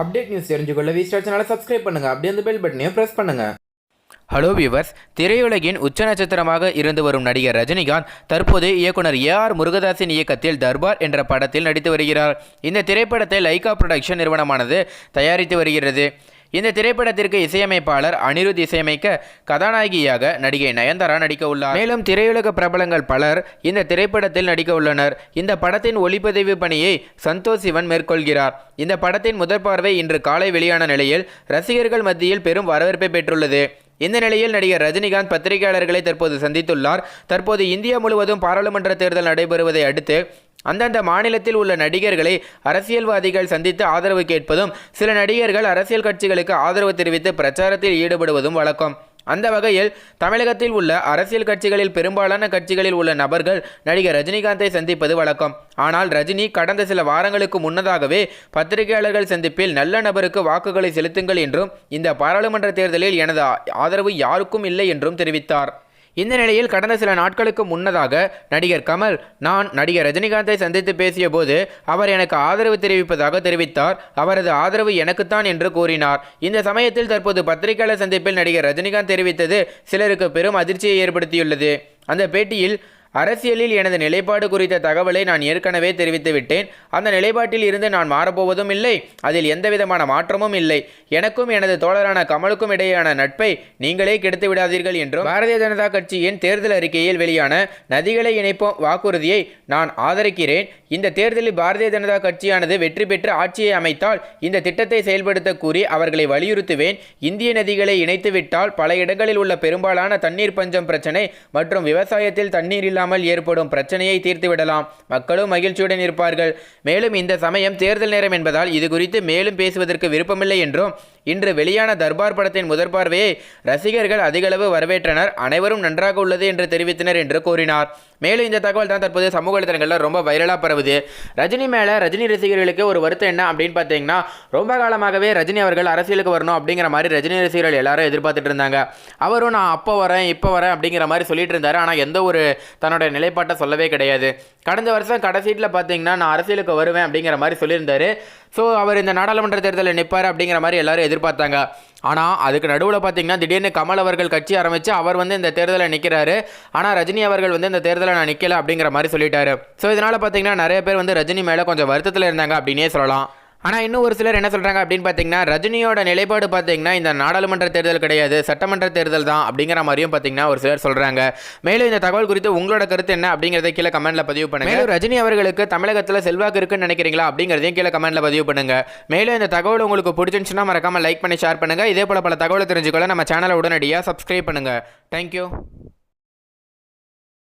Update news தெரிஞ்சுக்கொள்ள Vistara சேனலை subscribe பண்ணுங்கள் அப்படியே அந்த பெல் பட்டனையும் ப்ரெஸ் பண்ணுங்கள் ஹலோ வியூவர்ஸ் திரையுலகின் உச்ச நட்சத்திரமாக இருந்து வரும் நடிகர் ரஜினிகாந்த் தற்போது இயக்குனர் ஏ ஆர் முருகதாசின் இயக்கத்தில் தர்பார் என்ற படத்தில் நடித்து வருகிறார். இந்த திரைப்படத்தை லைகா புரொடக்ஷன் நிறுவனமானது தயாரித்து வருகிறது. இந்த திரைப்படத்திற்கு இசையமைப்பாளர் அனிருத் இசையமைக்க கதாநாயகியாக நடிகை நயன்தாரா நடிக்க உள்ளார். மேலும் திரையுலக பிரபலங்கள் பலர் இந்த திரைப்படத்தில் நடிக்க உள்ளனர். இந்த படத்தின் ஒளிப்பதிவு பணியை சந்தோஷ் சிவன் மேற்கொள்கிறார். இந்த படத்தின் முதற் பார்வை இன்று காலை வெளியான நிலையில் ரசிகர்கள் மத்தியில் பெரும் வரவேற்பை பெற்றுள்ளது. இந்த நிலையில் நடிகர் ரஜினிகாந்த் பத்திரிகையாளர்களை தற்போது சந்தித்துள்ளார். தற்போது இந்தியா முழுவதும் பாராளுமன்ற தேர்தல் நடைபெறுவதை அடுத்து அந்தந்த மாநிலத்தில் உள்ள நடிகர்களை அரசியல்வாதிகள் சந்தித்து ஆதரவு கேட்பதும் சில நடிகர்கள் அரசியல் கட்சிகளுக்கு ஆதரவு தெரிவித்து பிரச்சாரத்தில் ஈடுபடுவதும் வழக்கம். அந்த வகையில் தமிழகத்தில் உள்ள அரசியல் கட்சிகளில் பெரும்பாலான கட்சிகளில் உள்ள நபர்கள் நடிகர் ரஜினிகாந்தை சந்திப்பது வழக்கம். ஆனால் ரஜினி கடந்த சில வாரங்களுக்கு முன்னதாகவே பத்திரிகையாளர்கள் சந்திப்பில் நல்ல நபருக்கு வாக்குகளை செலுத்துங்கள் என்றும் இந்த பாராளுமன்ற தேர்தலில் எனது ஆதரவு யாருக்கும் இல்லை என்றும் தெரிவித்தார். இந்த நிலையில் கடந்த சில நாட்களுக்கு முன்னதாக நடிகர் கமல் நான் நடிகர் ரஜினிகாந்தை சந்தித்து பேசிய போது அவர் எனக்கு ஆதரவு தெரிவிப்பதாக தெரிவித்தார். அவரது ஆதரவு எனக்குத்தான் என்று கூறினார். இந்த சமயத்தில் தற்போது பத்திரிகையாளர் சந்திப்பில் நடிகர் ரஜினிகாந்த் தெரிவித்தது சிலருக்கு பெரும் அதிர்ச்சியை ஏற்படுத்தியுள்ளது. அந்த பேட்டியில் அரசியலில் எனது நிலைப்பாடு குறித்த தகவலை நான் ஏற்கனவே தெரிவித்து விட்டேன். அந்த நிலைப்பாட்டில் இருந்து நான் மாறப்போவதும் இல்லை. அதில் எந்தவிதமான மாற்றமும் இல்லை. எனக்கும் எனது தோழரான கமலுக்கும் இடையேயான நட்பை நீங்களே கெடுத்து விடாதீர்கள் என்றும் பாரதிய ஜனதா கட்சியின் தேர்தல் அறிக்கையில் வெளியான நதிகளை இணைப்போம் வாக்குறுதியை நான் ஆதரிக்கிறேன். இந்த தேர்தலில் பாரதிய ஜனதா கட்சியானது வெற்றி பெற்று ஆட்சியை அமைத்தால் இந்த திட்டத்தை செயல்படுத்த கூறி அவர்களை வலியுறுத்துவேன். இந்திய நதிகளை இணைத்துவிட்டால் பல இடங்களில் உள்ள பெரும்பாலான தண்ணீர் பஞ்சம் பிரச்சனை மற்றும் விவசாயத்தில் தண்ணீர் இல்லாமல் ஏற்படும் பிரச்சனையை தீர்த்துவிடலாம் மக்களும் மகிழ்ச்சியுடன் இருப்பார்கள். மேலும் இந்த சமயம் தேர்தல் நேரம் என்பதால் இது குறித்து மேலும் பேசுவதற்கு விருப்பமில்லை என்றும் இன்று வெளியான தர்பார் படத்தின் முதற் பார்வையை ரசிகர்கள் அதிகளவு வரவேற்றனர். அனைவரும் நன்றாக உள்ளது என்று தெரிவித்தனர் என்று கூறினார். மேலும் இந்த தகவல் தான் தற்போது சமூக வலைதளங்களில் ரொம்ப வைரலாக பரவுது. ரஜினி மேலே ரஜினி ரசிகர்களுக்கு ஒரு வருத்தம் என்ன அப்படின்னு பார்த்தீங்கன்னா ரொம்ப காலமாகவே ரஜினி அவர்கள் அரசியலுக்கு வரணும் அப்படிங்கிற மாதிரி ரஜினி ரசிகர்கள் எல்லாரும் எதிர்பார்த்துட்டு இருந்தாங்க. அவரும் நான் அப்போ வரேன் இப்போ வரேன் அப்படிங்கிற மாதிரி சொல்லிட்டு இருந்தார். ஆனால் எந்த ஒரு தன்னோட நிலைப்பாட்டை சொல்லவே கிடையாது. கடந்த வருஷம் கடைசீட்டில் பார்த்தீங்கன்னா நான் அரசியலுக்கு வருவேன் அப்படிங்கிற மாதிரி சொல்லியிருந்தாரு. ஸோ அவர் இந்த நாடாளுமன்ற தேர்தலில் நிற்பார் அப்படிங்கிற மாதிரி எல்லாரும் எதிர்பார்த்தாங்க. ஆனால் அதுக்கு நடுவில் பார்த்தீங்கன்னா திடீர்னு கமல் அவர்கள் கட்சி ஆரம்பித்து அவர் வந்து இந்த தேர்தலில் நிற்கிறாரு ஆனால் ரஜினி அவர்கள் வந்து இந்த தேர்தலில் நான் நிற்கல அப்படிங்கிற மாதிரி சொல்லிட்டாரு. ஸோ இதனால் பார்த்தீங்கன்னா நிறைய பேர் வந்து ரஜினி மேலே கொஞ்சம் வருத்தத்தில் இருந்தாங்க அப்படின்னே சொல்லலாம். ஆனால் இன்னும் ஒரு சிலர் என்ன சொல்கிறாங்க அப்படின்னு பார்த்தீங்கன்னா ரஜினியோட நிலைப்பாடு பார்த்தீங்கன்னா இந்த நாடாளுமன்ற தேர்தல் கிடையாது சட்டமன்ற தேர்தல் தான் அப்படிங்கிற மாதிரியும் பார்த்தீங்கன்னா ஒரு சிலர் சொல்கிறாங்க மேலும் இந்த தகவல் குறித்து உங்களோட கருத்து என்ன அப்படிங்கிறத கீழே கமெண்ட்டில் பதிவு பண்ணுங்க. மேலும் ரஜினி அவர்களுக்கு தமிழகத்தில் செல்வாக்கு இருக்குன்னு நினைக்கிறீங்களா அப்படிங்கிறதையும் கீழே கமெண்ட்டில் பதிவு பண்ணுங்க. மேலும் இந்த தகவல் உங்களுக்கு பிடிச்சிருந்துச்சுன்னா மறக்காமல் லைக் பண்ணி ஷேர் பண்ணுங்கள் இதே போல பல தகவலை தெரிஞ்சுக்கொள்ள நம்ம சேனலை உடனடியாக சப்ஸ்கிரைப் பண்ணுங்கள் தேங்க்யூ